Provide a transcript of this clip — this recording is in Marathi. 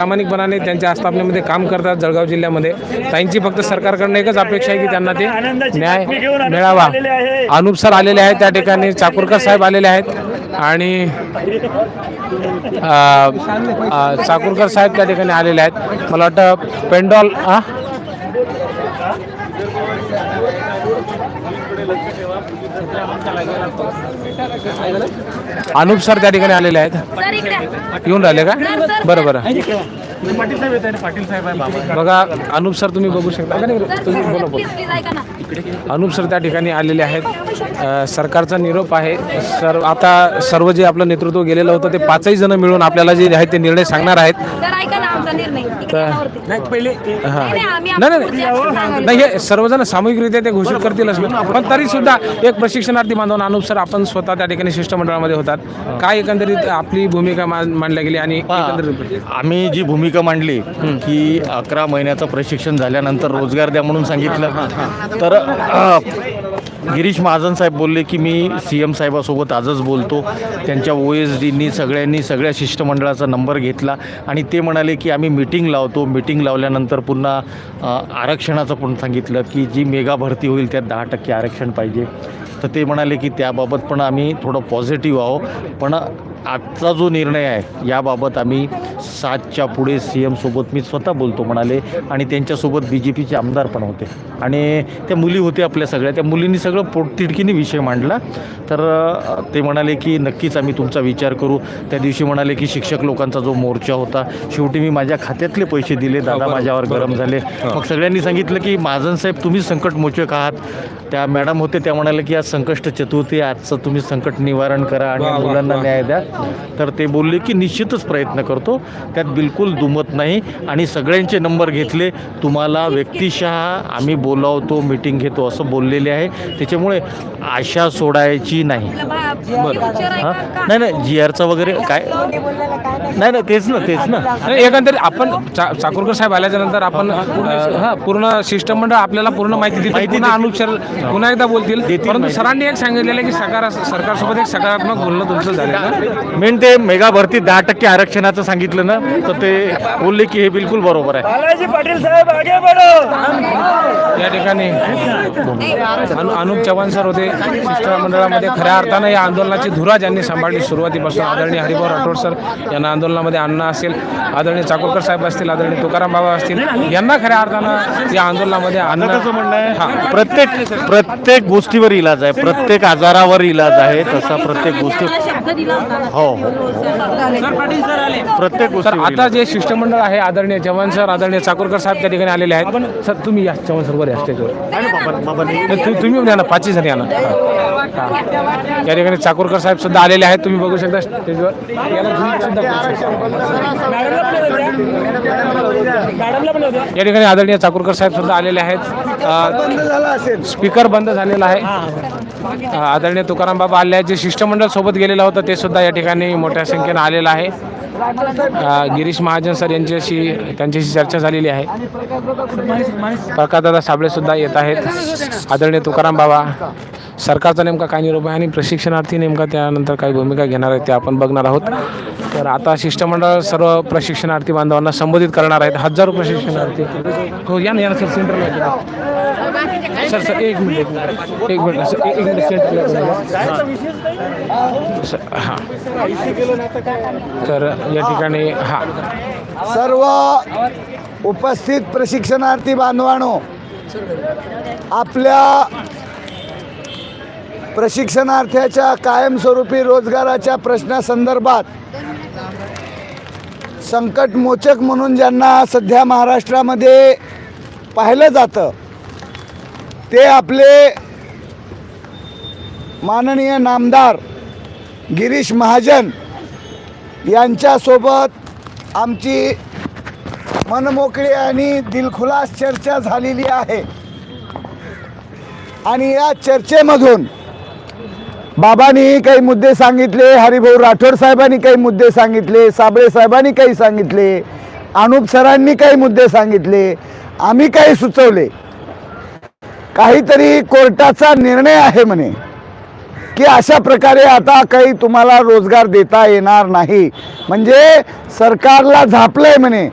प्रामाणिकपणाने त्यांच्या आस्थापनेमध्ये काम करतात जळगाव जिल्ह्यामध्ये. त्यांची फक्त सरकारकडनं एकच अपेक्षा आहे की त्यांना ते न्याय मिळावा. अनुप सर आलेले आहेत त्या ठिकाणी चाकूरकर साहेब आलेले आहेत. आणि चाकूरकर साहेब त्या ठिकाणी आलेले आहेत. मला वाटतं पेंडॉल हा अनुप सर त्या ठिकाणी आलेले आहेत. सर इकडे. येऊन राहिले का? बरं बरं. बघा अनुप सर तुम्ही बघू शकता. तुम्ही बोला बोला. अनुप सर त्या ठिकाणी आलेले आहेत. सरकारचा निरोप आहे. सर आता सर्व जे आपलं नेतृत्व गेलेलं होतं ते पाचही जण मिळून आपल्याला जे आहे ते निर्णय सांगणार आहेत. हां. नाही, नाही, आम्ही नाही नाही, नाही हे सर्वजण सामूहिकरित्या ते घोषित करतीलच ना पण तरी सुद्धा एक प्रशिक्षणार्थी बांधवून अनुप सर आपण स्वतः त्या ठिकाणी शिष्टमंडळामध्ये होतात. काय एकंदरीत आपली भूमिका मा- मांडल्या गेली आणि एकंदरीत आम्ही जी भूमिका मांडली की अकरा महिन्याचं प्रशिक्षण झाल्यानंतर रोजगार द्या म्हणून सांगितलं. तर अ, गिरीश महाजन साहेब बोलले की मी सी एम साहेबासोबत आजच बोलतो. त्यांच्या ओ एस डीनी सगळ्यांनी सगळ्या शिष्टमंडळाचा नंबर घेतला. आणि ते म्हणाले की आम्ही मिटिंग लावतो. मिटिंग लावल्यानंतर पुन्हा आरक्षणाचं पण सांगितलं की जी मेगा भरती होईल त्यात दहा टक्के आरक्षण पाहिजे. तर ते म्हणाले की त्याबाबत पण आम्ही थोडं पॉझिटिव्ह आहो पण आजचा जो निर्णय आहे याबाबत आम्ही सातच्या पुढे सी एमसोबत मी स्वतः बोलतो म्हणाले आणि त्यांच्यासोबत बी जे पीचे आमदार पण होते. आणि त्या मुली होत्या आपल्या सगळ्या. त्या मुलींनी सगळं पोटतिडकीने विषय मांडला. तर ते म्हणाले की नक्कीच आम्ही तुमचा विचार करू. त्या दिवशी म्हणाले की शिक्षक लोकांचा जो मोर्चा होता शेवटी मी माझ्या खात्यातले पैसे दिले. दादा माझ्यावर गरम झाले. मग सगळ्यांनी सांगितलं की महाजन साहेब तुम्ही संकटमोचक आहात. त्या मॅडम होते त्या म्हणाले की आज संकष्ट चतुर्थी आजचं तुम्ही संकट निवारण करा आणि मुलांना न्याय द्या. तर ते बोलले की निश्चितच प्रयत्न करतो. त्यात बिलकुल दुमत नाही. आणि सगळ्यांचे नंबर घेतले. तुम्हाला व्यक्तिशः आम्ही बोलावतो मिटिंग घेतो असं बोललेले आहे. त्याच्यामुळे आशा सोडायची नाही. आपलं बा- future आहे हां? नाही नाही जी आरचं वगैरे काय? नाही नाही तेच ना तेच ना. एकंदरीत आपण चा- चाकूरकर साहेब आल्याच्यानंतर आपण अ, हा पूर्ण शिष्टमंडळ आपल्याला पूर्ण माहिती माहिती पुन्हा देतील. अनुप सर पुन्हा एकदा बोलतील. परंतु. सरांनी एक सांगितलेलं आहे की सकार सरकारसोबत एक सकारात्मक बोलणं तुमचं झालेलं मेन ते मेगा भरती दहा टक्के आरक्षणाचं सांगितलं ना तर ते बोलले की हे बिलकुल बरोबर आहे. बालाजी पाटील साहेब आगे बढ़ो. या ठिकाणी अनु- अनुप चव्हाण सर होते शिष्टमंडळामध्ये खऱ्या अर्थानं या आंदोलनाची धुरा ज्यांनी सांभाळली. सुरुवातीपासून आदरणीय हरिभाऊ राठोड सर यांना आंदोलनामध्ये आणणं असेल आदरणीय चाकोरकर साहेब असतील आदरणीय तुकाराम बाबा असतील यांना खऱ्या अर्थानं या आंदोलनामध्ये कसं म्हणणं आहे प्रत्येक प्रत्येक गोष्टीवर इलाज आहे प्रत्येक आजारावर इलाज आहे तसा प्रत्येक गोष्टी हो हो. प्रत्येक तर गोष्टी आता जे शिष्टमंडळ आहे आदरणीय चव्हाण सर आदरणीय चाकूरकर साहेब त्या ठिकाणी आलेले आहेत. सर तुम्ही या चव्हाण सर वर या स्टेजवर तुम्ही येऊन या ना पाचही जण या ना. या ठिकाणी चाकूरकर साहेब सुद्धा आलेले आहेत. तुम्ही बघू शकता स्टेजवर. या ठिकाणी आदरणीय चाकूरकर साहेब सुद्धा आलेले आहेत. स्पीकर बंद झालेला आहे. आदरणीय तुकाराम बाबा आले आहेत जे शिष्टमंडळ सोबत गेलेलं होतं ते सुद्धा या ठिकाणी मोठ्या संख्येनं आलेलं आहे. गिरीश महाजन सर यांच्याशी त्यांच्याशी चर्चा झालेली आहे. प्रकाशदादा साबळे सुद्धा येत आहेत. आदरणीय तुकाराम बाबा सरकारचा नेमका काय निरोप आहे आणि प्रशिक्षणार्थी नेमका त्यानंतर काय भूमिका घेणार आहेत ते आपण बघणार आहोत. तर आता शिष्टमंडळ सर्व प्रशिक्षणार्थी बांधवांना संबोधित करणार आहेत. हजारो प्रशिक्षणार्थी. हो या ना या ना सर सेंटरला या. सर सर एक मिनिट एक मिनिट सर एक मिनिट सेंटरला सर, हां तर या ठिकाणी हां. सर्व उपस्थित प्रशिक्षणार्थी बांधवांनो आपल्या प्रशिक्षणार्थ्याच्या कायमस्वरूपी रोजगाराच्या प्रश्नासंदर्भात संकटमोचक म्हणून ज्यांना सध्या महाराष्ट्रामध्ये पाहिलं जातं ते आपले माननीय नामदार गिरीश महाजन यांच्यासोबत आमची मनमोकळी आणि दिलखुलास चर्चा झालेली आहे. आणि या चर्चेमधून बाबांनी काही मुद्दे सांगितले हरिभाऊ राठोड साहेबांनी काही मुद्दे सांगितले साबळे साहेबांनी काही सांगितले अनुप सरांनी काही मुद्दे सांगितले आम्ही काही सुचवले. काहीतरी कोर्टाचा निर्णय आहे म्हणे की अशा प्रकारे आता काही तुम्हाला रोजगार देता येणार नाही. म्हणजे सरकारला झापलंय म्हणे.